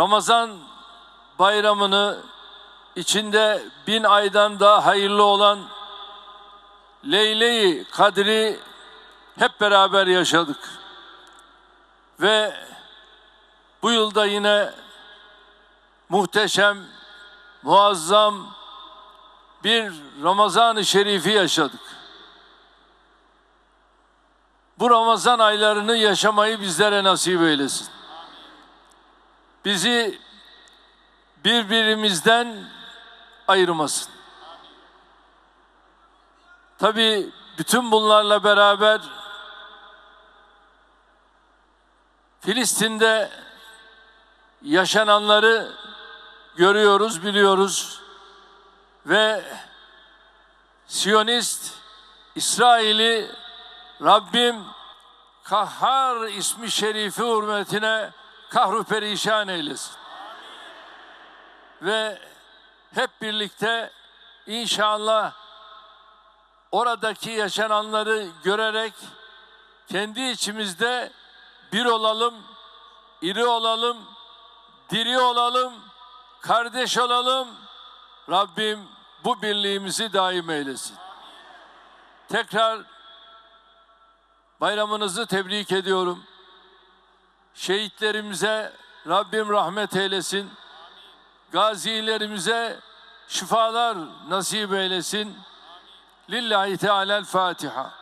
Ramazan bayramını içinde bin aydan daha hayırlı olan Leyle-i Kadri hep beraber yaşadık. Ve bu yılda yine muhteşem, muazzam bir Ramazan-ı Şerif'i yaşadık. Bu Ramazan aylarını yaşamayı bizlere nasip eylesin. Bizi birbirimizden ayırmasın. Tabii bütün bunlarla beraber Filistin'de yaşananları görüyoruz, biliyoruz ve Siyonist İsrail'i Rabbim Kahhar ismi şerifi hürmetine kahru perişan eylesin. Ve hep birlikte inşallah oradaki yaşananları görerek kendi içimizde bir olalım, iri olalım, diri olalım, kardeş olalım. Rabbim bu birliğimizi daim eylesin. Tekrar bayramınızı tebrik ediyorum. Şehitlerimize Rabbim rahmet eylesin. Gazilerimize şifalar nasip eylesin. Lillahi Teala'l Fatiha.